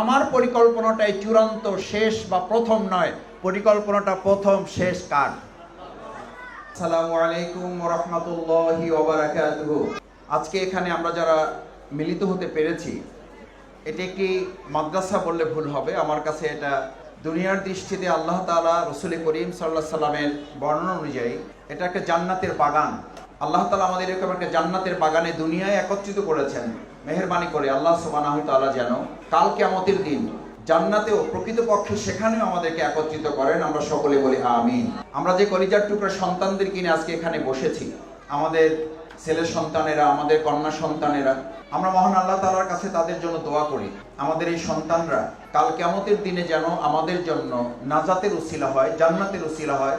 আমার পরিকল্পনাটাই চূড়ান্ত শেষ বা প্রথম নয়। পরিকল্পনাটা প্রথম শেষ কার? আসসালামু আলাইকুম রহমতুল্লাহি আজকে এখানে আমরা যারা মিলিত হতে পেরেছি এটি একটি মাদ্রাসা বললে ভুল হবে। আমার কাছে এটা দুনিয়ার দৃষ্টিতে আল্লাহ তাআলা রসুল করিম সাল্লাহ সাল্লামের বর্ণনা অনুযায়ী এটা একটা জান্নাতের বাগান। আল্লাহ তাআলা আমাদের এরকম একটা জান্নাতের বাগানে দুনিয়ায় একত্রিত করেছেন। মেহেরবানি করে আল্লাহ সুবহানাহু তাআলা যেন কাল কিয়ামতের দিন জান্নাতেও প্রকৃতপক্ষে সেখানেও আমাদেরকে একত্রিত করেন। আমরা সকলে বলি আমিন। আমরা যে কলিজার টুকরা সন্তানদের কিনে আজকে এখানে বসেছি, আমাদের ছেলে সন্তানেরা, আমাদের কন্যা সন্তানেরা, আমরা মহান আল্লাহ তালার কাছে তাদের জন্য দোয়া করি। আমাদের এই সন্তানরা কাল কেমতের দিনে যেন আমাদের জন্য নাজাতের উসিলা হয়, জান্নাতের উসিলা হয়।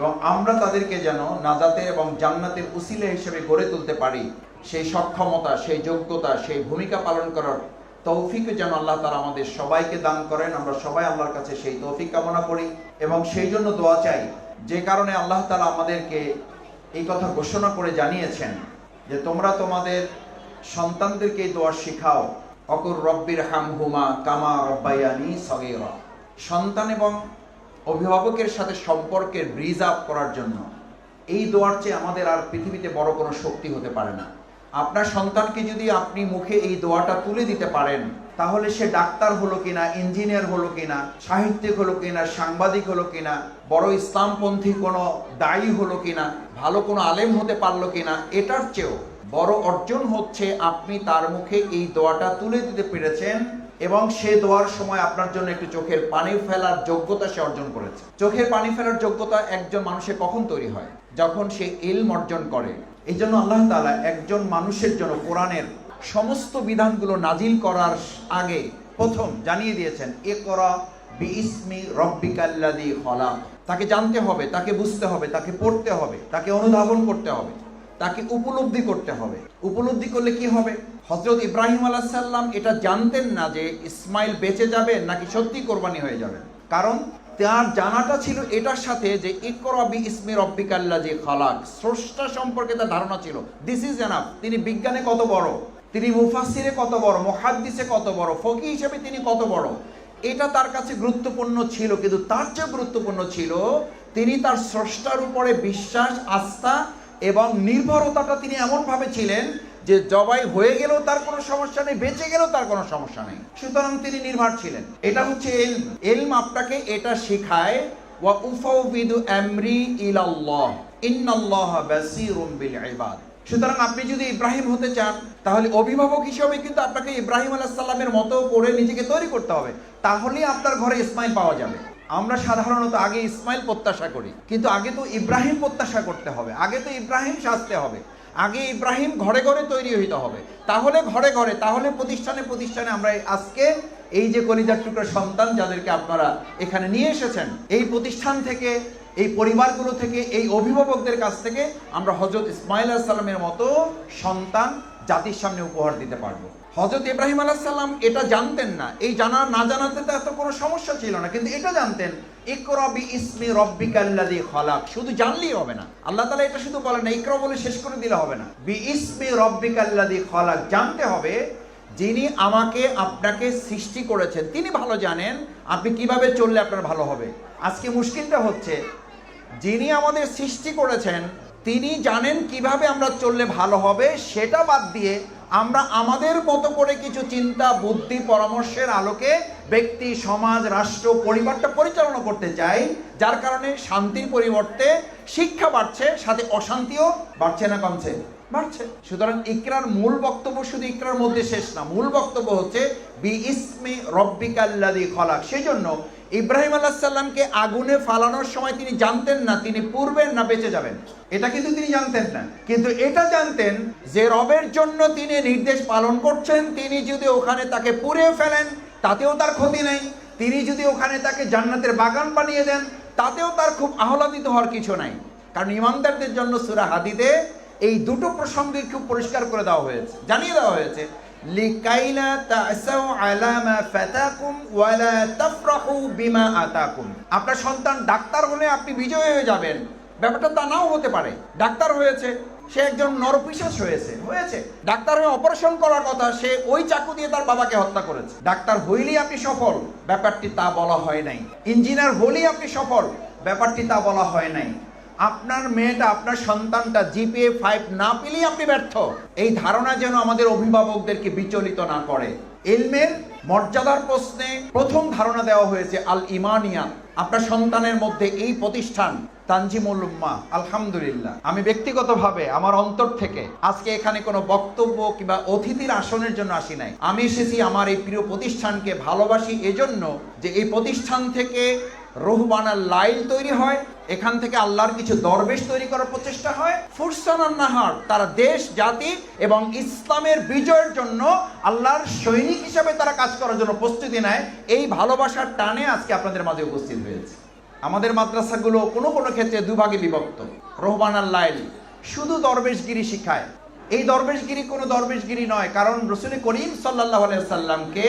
এবং আমরা তাদেরকে যেন নাজাতের এবং জান্নাতের উসিলা হিসেবে গড়ে তুলতে পারি, সেই সক্ষমতা, সেই যোগ্যতা, সেই ভূমিকা পালন করার তৌফিক যেন আল্লাহ তালা আমাদের সবাইকে দান করেন। আমরা সবাই আল্লাহর কাছে সেই তৌফিক কামনা করি এবং সেই জন্য দোয়া চাই। যে কারণে আল্লাহ তালা আমাদেরকে এই কথা ঘোষণা করে জানিয়েছেন যে, তোমরা তোমাদের সন্তানদেরকে এই দোয়া শিখাও। অকুর রব্বির হাম হুমা কামা রব্বাইয়ানি সগেরা। সন্তান এবং অভিভাবকের সাথে সম্পর্কের ব্রিজ আপ করার জন্য। এই দোয়ার চেয়ে আমাদের আর পৃথিবীতে বড় কোনো শক্তি হতে পারে না। আপনার সন্তানকে যদি আপনি মুখে এই দোয়াটা তুলে দিতে পারেন, তাহলে সে ডাক্তার হলো কিনা, ইঞ্জিনিয়ার হলো কিনা, সাহিত্যিক হলো কিনা, সাংবাদিক হলো কিনা, বড় ইসলামপন্থী কোনো দায়ী হলো কিনা, ভালো কোনো আলেম হতে পারল কিনা, এটার চেয়েও বড় অর্জন হচ্ছে আপনি তার মুখে এই দোয়াটা তুলে দিতে পেরেছেন এবং সে দোয়ার সময় আপনার জন্য একটু চোখের পানি ফেলার যোগ্যতা সে অর্জন করেছে। চোখের পানি ফেলার যোগ্যতা একজন মানুষের কখন তৈরি হয়? যখন সে ইলম অর্জন করে। এই জন্য আল্লাহ তাআলা একজন মানুষের জন্য কোরআনের সমস্ত বিধানগুলো নাজিল করার আগে প্রথম জানিয়ে দিয়েছেন এ করা বি ইসমি রব্বিকাল্লাদি খলা তাকে জানতে হবে, তাকে বুঝতে হবে, তাকে পড়তে হবে, তাকে অনুধাবন করতে হবে। তাকে উপলব্ধি করতে হবে। উপলব্ধি করলে কি হবে? হজরত ইব্রাহিম আলাহ সাল্লাম এটা জানতেন না যে ইসমাইল বেঁচে যাবে নাকি সত্যি কোরবানি হয়ে যাবে। কারণ তার জানাটা ছিল এটার সাথে যে ইকরাবি ইসমি রব্বিকাল্লা যে খালাক। স্রষ্টা সম্পর্কে তার ধারণা ছিল। দিস ইজ এনাফ তিনি বিজ্ঞানে কত বড়? তিনি মুফাসিরে কত বড়? মহাদ্দিসে কত বড়? ফকি হিসেবে তিনি কত বড়? এটা তার কাছে গুরুত্বপূর্ণ ছিল, কিন্তু তার চেয়ে গুরুত্বপূর্ণ ছিল তিনি তার স্রষ্টার উপরে বিশ্বাস, আস্থা এবং নির্ভরতাটা তিনি এমনভাবে ছিলেন যে জবাই হয়ে গেলেও তার কোনো সমস্যা নেই, বেঁচে গেলেও তার কোনো সমস্যা নেই। সুতরাং তিনি নির্ভর ছিলেন। এটা হচ্ছে এলম এলম আপনাকে এটা শেখায়, ওয়া উফাউবিদু আমরি ইলাল্লাহ, ইন্নাল্লাহ বাসীরুম বিল ইবাদ। সুতরাং আপনি যদি ইব্রাহিম হতে চান, তাহলে অভিভাবক হিসেবে কিন্তু আপনাকে ইব্রাহিম আলাহ সাল্লামের মতো করে নিজেকে তৈরি করতে হবে। তাহলেই আপনার ঘরে ইসমাইল পাওয়া যাবে। আমরা সাধারণত আগে ইসমাইল প্রত্যাশা করি, কিন্তু আগে তো ইব্রাহিম প্রত্যাশা করতে হবে, আগে তো ইব্রাহিম সাজতে হবে, আগে ইব্রাহিম ঘরে ঘরে তৈরি হইতে হবে। তাহলে ঘরে ঘরে, তাহলে প্রতিষ্ঠানে প্রতিষ্ঠানে আমরা আজকে এই যে কলিজার টুকরো সন্তান যাদেরকে আপনারা এখানে নিয়ে এসেছেন, এই প্রতিষ্ঠান থেকে, এই পরিবারগুলো থেকে, এই অভিভাবকদের কাছ থেকে আমরা হজরত ইসমাইল সাল্লামের মতো সন্তান জাতির সামনে উপহার দিতে পারব। হজরত ইব্রাহিম আলাহিসাল্লাম এটা জানতেন না। এই জানা, না জানাতে তো এত কোনো সমস্যা ছিল না। কিন্তু এটা জানতেন ইকরবি ইসমি রব্বিকাল্লাদি খলাক। শুধু জানলেই হবে না। আল্লাহ তালা এটা শুধু বলে না, ইকর বলে শেষ করে দিলে হবে না। বি ইসমি রব্বিকাল্লাদি খলাক। জানতে হবে, যিনি আমাকে আপনাকে সৃষ্টি করেছেন, তিনি ভালো জানেন, আপনি কীভাবে চললে আপনার ভালো হবে। আজকে মুশকিলটা হচ্ছে, যিনি আমাদের সৃষ্টি করেছেন, তিনি জানেন কীভাবে আমরা চললে ভালো হবে, সেটা বাদ দিয়ে আমরা আমাদের মতো করে কিছু চিন্তা, বুদ্ধি, পরামর্শের আলোকে ব্যক্তি, সমাজ, রাষ্ট্র, পরিবারটা পরিচালনা করতে চাই, যার কারণে শান্তির পরিবর্তে শিক্ষা বাড়ছে, সাথে অশান্তিও বাড়ছে না, কমছে, বাড়ছে। সুতরাং ইকরার মূল বক্তব্য শুধু ইকরার মধ্যে শেষ না, মূল বক্তব্য হচ্ছে বি ইসমি রব্বিকাল্লাদি খলাক। সেই জন্য ইব্রাহিম আলাহ সাল্লামকে আগুনে ফালানোর সময় তিনি জানতেন না, তিনি পূর্বের না বেঁচে যাবেন। এটা কিন্তু তিনি জানতেন না। কিন্তু এটা জানতেন যে রবের জন্য তিনি নির্দেশ পালন করছেন, তিনি যদি ওখানে তাকে পুড়ে ফেলেন, তাতেও তার ক্ষতি নেই। তিনি যদি ওখানে তাকে জান্নাতের বাগান বানিয়ে দেন, তাতেও তার খুব আহ্লাদিত হওয়ার কিছু নাই। কারণ ইমানদারদের জন্য সুরা হাদিদে এই দুটো প্রসঙ্গে খুব পরিষ্কার করে দেওয়া হয়েছে, জানিয়ে দেওয়া হয়েছে লিকাইলা তাসাউ আলা মা ফাতাকুম ওয়ালা তাফরাহু বিমা আতাকুম। আপনার সন্তান ডাক্তার হলে আপনি বিজয় হয়ে যাবেন। ব্যাপারটা তা নাও হতে পারে। ডাক্তার হয়েছে, সে একজন নরপিশাচ হয়েছে হয়েছে। ডাক্তার হয়ে অপারেশন করার কথা, সে ওই চাকু দিয়ে তার বাবাকে হত্যা করেছে। ডাক্তার হইলেই আপনি সফল, ব্যাপারটি তা বলা হয় নাই। ইঞ্জিনিয়ার হলেই আপনি সফল, ব্যাপারটি তা বলা হয় নাই। আপনার মেয়েটা, আপনার সন্তানটা জিপিএ ফাইভ না পেলেই আপনি ব্যর্থ। এই ধারণা যেন আমাদের অভিভাবকদেরকে বিচলিত না করে। ইলমের মর্যাদার প্রশ্নে প্রথম ধারণা দেওয়া হয়েছে আল ইমানিয়া, আপনার সন্তানের মধ্যে এই প্রতিষ্ঠান, তানজিমুল আলহামদুলিল্লাহ। আমি ব্যক্তিগতভাবে আমার অন্তর থেকে আজকে এখানে কোনো বক্তব্য কিংবা অতিথির আসনের জন্য আসি নাই। আমি এসেছি আমার এই প্রিয় প্রতিষ্ঠানকে ভালোবাসি এজন্য যে এই প্রতিষ্ঠান থেকে রুহবানার লাইল তৈরি হয়, এখান থেকে আল্লাহর কিছু দরবেশ তৈরি করার প্রচেষ্টা হয়। ফুরসান আর নাহার, তারা দেশ, জাতি এবং ইসলামের বিজয়ের জন্য আল্লাহর সৈনিক হিসাবে তারা কাজ করার জন্য প্রস্তুতি নেয়। এই ভালোবাসার টানে আজকে আপনাদের মাঝে উপস্থিত হয়েছে। আমাদের মাদ্রাসাগুলো কোনো কোনো ক্ষেত্রে দুভাগে বিভক্ত। রহমান আর লাইল শুধু দরবেশগিরি শিখায়। এই দরবেশগিরি কোনো দরবেশগিরি নয়, কারণ রসুল করিম সাল্লাহ সাল্লামকে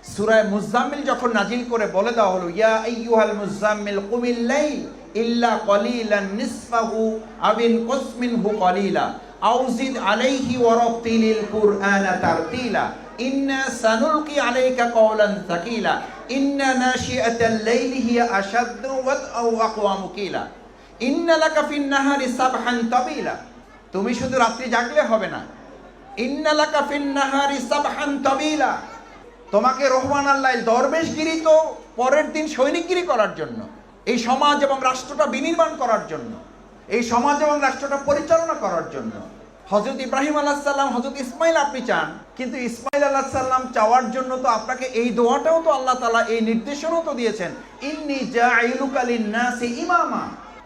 সুরায় মুজাম্মিল যখন নাজিল করে বলে দেওয়া হলো, ইয়া আইয়ুহাল মুজাম্মিল কুমিল লাইল ইল্লা কলিলান নিসফাহু আবিন কুসমিনহু কলিলা আউজিদ আলাইহি ওয়ারাতিলিল কুরআনা তারতিলা, ইন্না সানুলকি আলাইকা কওলান তাকিলা ইন্না নাশিআতাল লাইলি হিয়া আশাদ্দু ওয়াতআউ আকওয়ামু কিলা, ইন্না লাকা ফিন নাহারি সাবহান তাবিলা। তুমি শুধু রাত্রি জাগলে হবে না। ইন্না লাকা ফিন নাহারি সাবহান তাবিলা। তোমাকে রহমান আল্লাহ দরবেশগিরি তো পরের দিন সৈনিকগিরি করার জন্য, এই সমাজ এবং রাষ্ট্রটা বিনির্মাণ করার জন্য, এই সমাজ এবং রাষ্ট্রটা পরিচালনা করার জন্য। হজরত ইব্রাহিম আল্লাহ সাল্লাম হজরত ইসমাইল আপনি চান, কিন্তু ইসমাইল আল্লাহ সাল্লাম চাওয়ার জন্য তো আপনাকে এই দোয়াটাও তো আল্লাহ তালা এই নির্দেশনাও তো দিয়েছেন, ইন্নি নাসি ইমামা।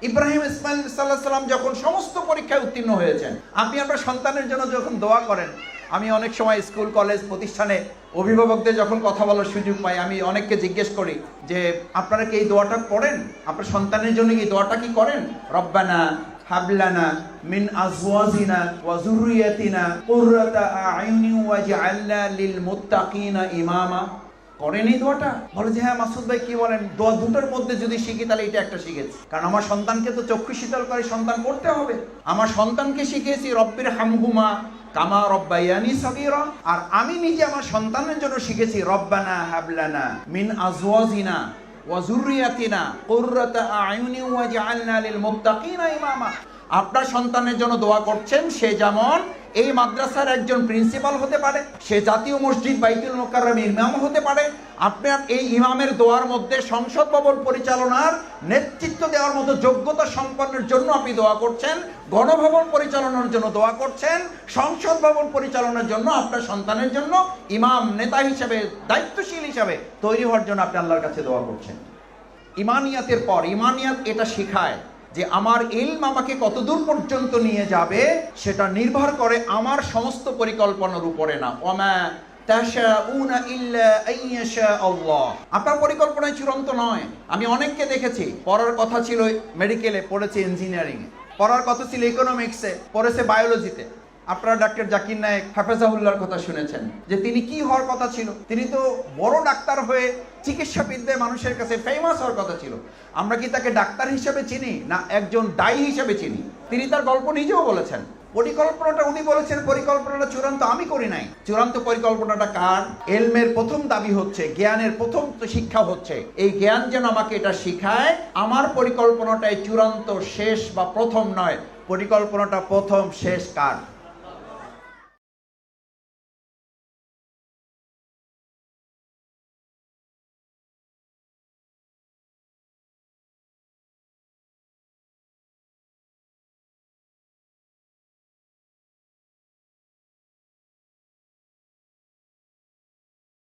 ইব্রাহিম ইসমাইল সাল্লাহ সাল্লাম যখন সমস্ত পরীক্ষায় উত্তীর্ণ হয়েছেন, আপনি আপনার সন্তানের জন্য যখন দোয়া করেন আমি অনেক সময় স্কুল, কলেজ প্রতিষ্ঠানে অভিভাবকদের যখন কথা বলার সুযোগ পাই, আমি অনেককে জিজ্ঞেস করি যে, আপনারা কি এই দোয়াটা পড়েন আপনার সন্তানের জন্য এই দোয়াটা কি করেন? রব্বানা হাবলানা মিন আজওয়াজিনা ওয়া যুররিয়াতিনা কুররাতা আ'ইউনি ওয়াজআলনা লিল মুত্তাকিনা ইমামা। করেন এই দোয়াটা? বলে যে হ্যাঁ মাসুদ ভাই, কি বলেন? দোয়া দুটোর মধ্যে যদি শিখি, তাহলে এটা একটা শিখেছি। কারণ আমার সন্তানকে তো চক্ষু শীতলকারী সন্তান করতে হবে। আমার সন্তানকে শিখিয়েছি রব্বির হামহুমা কামা রব্বাইয়ানি সাগীরা। আর আমি নিজে আমার সন্তানের জন্য শিখেছি, রব্বানা হাবলানা মিন আজওয়াজিনা ওয়াজুরিয়াতিনা কুররাতা আয়ুনি ওয়াজআলনা লিল মুত্তাকিনা ইমামা। আপনার সন্তানের জন্য দোয়া করছেন, সে যেমন এই মাদ্রাসার একজন প্রিন্সিপাল হতে পারে, সে জাতীয় মসজিদ বাইতুল মোকাররম ইমাম হতে পারে আপনার এই ইমামের দোয়ার মধ্যে সংসদ ভবন পরিচালনার নেতৃত্ব দেওয়ার মতো যোগ্যতা সম্পন্নের জন্য আপনি দোয়া করছেন, গণভবন পরিচালনার জন্য দোয়া করছেন, সংসদ ভবন পরিচালনার জন্য আপনার সন্তানের জন্য, ইমাম নেতা হিসেবে, দায়িত্বশীল হিসাবে তৈরি হওয়ার জন্য আপনি আল্লাহর কাছে দোয়া করছেন। ইমানিয়াতের পর, ইমানিয়াত এটা শেখায় যে আমার ইলম আমাকে কতদূর পর্যন্ত নিয়ে যাবে, সেটা নির্ভর করে আমার সমস্ত পরিকল্পনার উপরে না। ওমা আপনার পরিকল্পনায় চূড়ান্ত নয়। আমি অনেককে দেখেছি, পড়ার কথা ছিল মেডিকেলে, পড়েছে ইঞ্জিনিয়ারিং পড়ার কথা ছিল ইকোনমিক্সে পড়েছে বায়োলজিতে আপনারা ডাক্তার জাকির নায়েক হাফেজাহুল্লাহর কথা শুনেছেন, যে তিনি কি হওয়ার কথা ছিল? তিনি তো বড় ডাক্তার হয়ে চিকিৎসাবিদ্যায় মানুষের কাছে ফেমাস হওয়ার কথা ছিল। আমরা কি তাকে ডাক্তার হিসেবে চিনি, না একজন দায়ী হিসেবে চিনি? তিনি তার গল্প নিজেও বলেছেন। পরিকল্পনাটা উনি বলেছেন, পরিকল্পনাটা চূড়ান্ত আমি করি নাই। চূড়ান্ত পরিকল্পনাটা কার? এলমের প্রথম দাবি হচ্ছে, জ্ঞানের প্রথম শিক্ষা হচ্ছে। এই জ্ঞান যেন আমাকে এটা শিখায়, আমার পরিকল্পনাটাই চূড়ান্ত শেষ বা প্রথম নয়। পরিকল্পনাটা প্রথম, শেষ কার?